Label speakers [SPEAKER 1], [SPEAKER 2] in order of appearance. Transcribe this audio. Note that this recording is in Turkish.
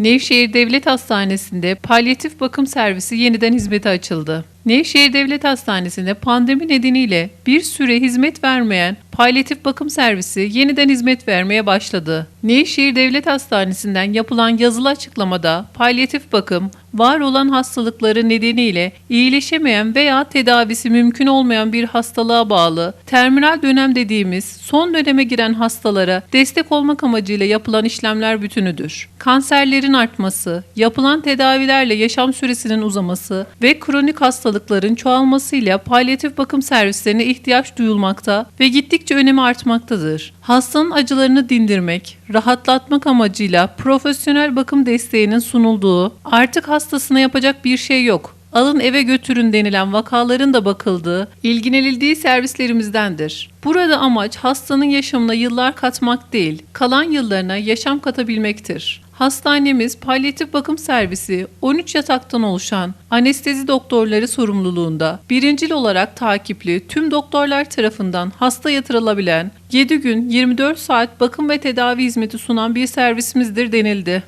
[SPEAKER 1] Nevşehir Devlet Hastanesi'nde palyatif bakım servisi yeniden hizmete açıldı. Nevşehir Devlet Hastanesi'nde pandemi nedeniyle bir süre hizmet vermeyen palyatif bakım servisi yeniden hizmet vermeye başladı. Nevşehir Devlet Hastanesi'nden yapılan yazılı açıklamada palyatif bakım, var olan hastalıkları nedeniyle iyileşemeyen veya tedavisi mümkün olmayan bir hastalığa bağlı terminal dönem dediğimiz son döneme giren hastalara destek olmak amacıyla yapılan işlemler bütünüdür. Kanserlerin artması, yapılan tedavilerle yaşam süresinin uzaması ve kronik hastalıkların çoğalmasıyla palyatif bakım servislerine ihtiyaç duyulmakta ve gittikçe önemi artmaktadır. Hastanın acılarını dindirmek, rahatlatmak amacıyla profesyonel bakım desteğinin sunulduğu, artık hastasına yapacak bir şey yok. Alın eve götürün denilen vakaların da bakıldığı, ilgilenildiği servislerimizdendir. Burada amaç hastanın yaşamına yıllar katmak değil, kalan yıllarına yaşam katabilmektir. Hastanemiz palyatif bakım servisi 13 yataktan oluşan anestezi doktorları sorumluluğunda birincil olarak takipli tüm doktorlar tarafından hasta yatırılabilen 7 gün 24 saat bakım ve tedavi hizmeti sunan bir servisimizdir denildi.